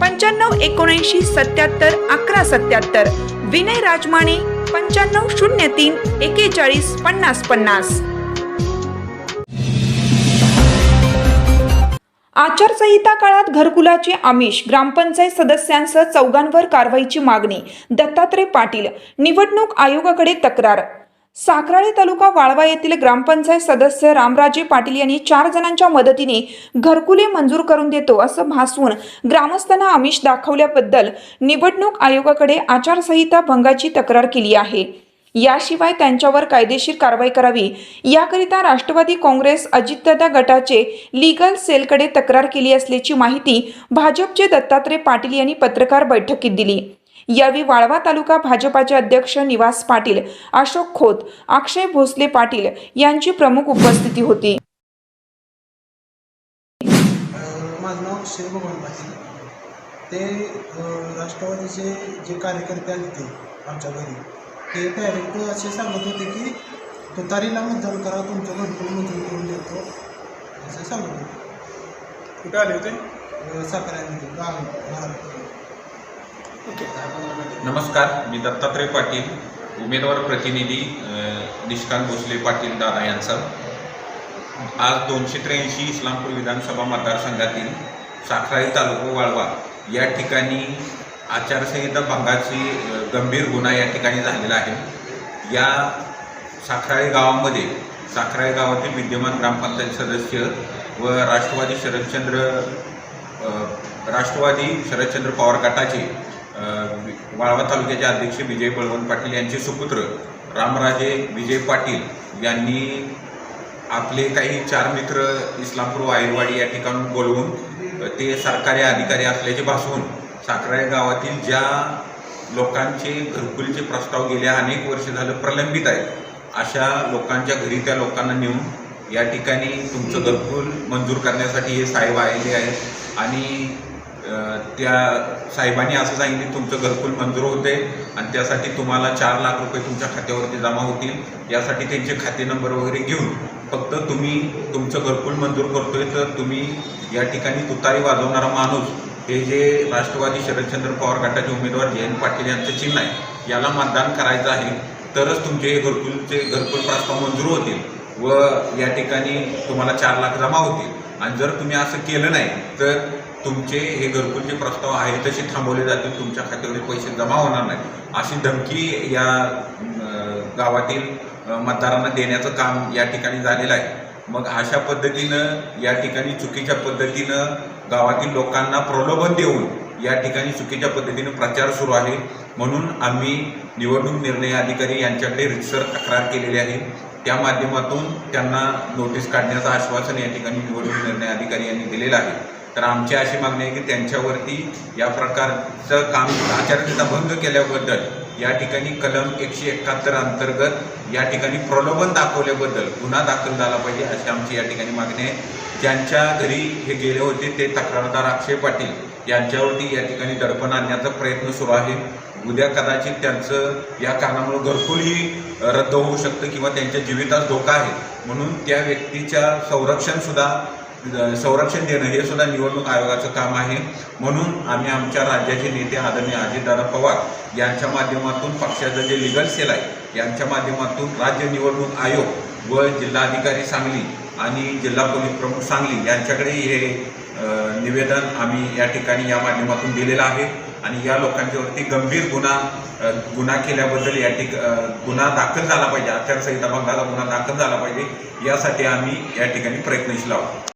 पंच्याण्णव एकोणऐंशी सत्याहत्तर अकरा सत्याहत्तर. विनय राजमाने पंच्याण्णव शून्य तीन एकेचाळीस पन्नास पन्नास. आचारसंहिता काळात घरकुलाचे आमिष ग्रामपंचायत सदस्यांसह चौघांवर कारवाईची मागणी दत्तात्रय पाटील निवडणूक आयोगाकडे तक्रार साखराळे तालुका वाळवा येथील ग्रामपंचायत सदस्य रामराजे पाटील यांनी चार जणांच्या मदतीने घरकुले मंजूर करून देतो असं भासवून ग्रामस्थांना आमिष दाखवल्याबद्दल निवडणूक आयोगाकडे आचारसंहिता भंगाची तक्रार केली आहे. याशिवाय त्यांच्यावर कायदेशीर कारवाई करावी. याकरिता राष्ट्रवादी काँग्रेस अजितदादा गटाचे लीगल सेलकडे तक्रार केली असल्याची माहिती भाजपचे दत्तात्रय पाटील यांनी पत्रकार बैठकीत दिली. यावेळी वाळवा तालुका भाजपाचे अध्यक्ष निवास पाटील अशोक खोत अक्षय भोसले पाटील यांची प्रमुख उपस्थिती होती. माझं नाव अक्षय भगवान पाटील. ते राष्ट्रवादीचे जे कार्यकर्ते आले ते आमच्या घरी. ते डायरेक्ट असे सांगत होते की तुतारीला मतदान करा तुमचं घरकुल मंजूर करून देतो. असं सांगत होते. कुठे आले होते? अ, साताऱ्यामध्ये गाव महाराष्ट्र नमस्कार मी दत्तात्रय पाटील उमेदवार प्रतिनिधी निष्कांत भोसले पाटील दादा यांचा. आज दोनशे त्र्याऐंशी इस्लामपूर विधानसभा मतदारसंघातील साखराई तालुका वाळवा या ठिकाणी आचारसंहिता भंगाची गंभीर गुन्हा या ठिकाणी झालेला आहे. या साखराळी गावामध्ये साखराळी गावातील विद्यमान ग्रामपंचायत सदस्य व राष्ट्रवादी शरदचंद्र राष्ट्रवादी शरदचंद्र पवार गटाचे वाळवा तालुक्याचे अध्यक्ष विजय बळवंत पाटील यांचे सुपुत्र रामराजे विजय पाटील यांनी आपले काही चार मित्र इस्लामपूर वायरवाडी या ठिकाणून बोलवून ते सरकारी अधिकारी असल्याचे भासवून साखराळे गावातील ज्या लोकांचे घरकुलचे प्रस्ताव गेल्या अनेक वर्ष झालं प्रलंबित आहेत अशा लोकांच्या घरी त्या लोकांना नेऊन या ठिकाणी तुमचं घरकुल मंजूर करण्यासाठी हे साहेब आलेले आहेत. आणि त्या साहेबांनी असं सांगितले तुमचं घरकुल मंजूर होते आणि त्यासाठी तुम्हाला चार लाख रुपये तुमच्या खात्यावरती जमा होतील. यासाठी त्यांचे खाते नंबर वगैरे घेऊन फक्त तुम्ही तुमचं घरकुल मंजूर करतोय तर तुम्ही या ठिकाणी तुतारी वाजवणारा माणूस हे जे राष्ट्रवादी शरदचंद्र पवार गटाचे उमेदवार जयंत पाटील यांचं चिन्ह आहे याला मतदान करायचं आहे तरच तुमचे हे घरकुलचे घरकुल प्रस्ताव मंजूर होतील व या ठिकाणी तुम्हाला चार लाख जमा होतील. आणि जर तुम्ही असं केलं नाही तर तुमचे हे घरकुलचे प्रस्ताव आहे तसे थांबवले जातील तुमच्या खात्यावर पैसे जमा होणार नाही अशी धमकी या गावातील मतदारांना देण्याचं काम या ठिकाणी झालेलं आहे. मग अशा पद्धतीनं या ठिकाणी चुकीच्या पद्धतीनं गावातील लोकांना प्रलोभन देऊन या ठिकाणी चुकीच्या पद्धतीनं प्रचार सुरू आहे. म्हणून आम्ही निवडणूक निर्णय अधिकारी यांच्याकडे रितसर तक्रार केलेली आहे. त्या माध्यमातून त्यांना नोटीस काढण्याचं आश्वासन या ठिकाणी निवडणूक निर्णय अधिकारी यांनी दिलेलं आहे. तर आमची अशी मागणी आहे की त्यांच्यावरती या प्रकारचं काम आचारसंहिता भंग केल्याबद्दल या ठिकाणी कलम एकशे एकाहत्तर अंतर्गत या ठिकाणी प्रलोभन दाखवल्याबद्दल गुन्हा दाखल झाला पाहिजे अशी आमची या ठिकाणी मागणी आहे. ज्यांच्या घरी हे गेले होते ते तक्रारदार अक्षय पाटील यांच्यावरती या ठिकाणी दडपण आणण्याचा प्रयत्न सुरू आहे. उद्या कदाचित त्यांचं या कारणामुळे घरकुलही रद्द होऊ शकतं किंवा त्यांच्या जीवितास धोका आहे. म्हणून त्या व्यक्तीच्या संरक्षणसुद्धा संरक्षण देणं हे सुद्धा निवडणूक आयोगाचं काम आहे. म्हणून आम्ही आमच्या राज्याचे नेते आदरणीय अजितदादा पवार यांच्या माध्यमातून पक्षाचं जे लिगल सेल आहे यांच्या माध्यमातून राज्य निवडणूक आयोग व जिल्हाधिकारी सांगली आणि जिल्हा पोलीस प्रमुख सांगली यांच्याकडे हे निवेदन आम्ही या ठिकाणी या माध्यमातून दिलेलं आहे. आणि या लोकांच्यावरती गंभीर गुन्हा गुन्हा केल्याबद्दल या ठिक गुन्हा दाखल झाला पाहिजे. आचारसंहिता भंगाला गुन्हा दाखल झाला पाहिजे. यासाठी आम्ही या ठिकाणी प्रयत्नशील आहोत.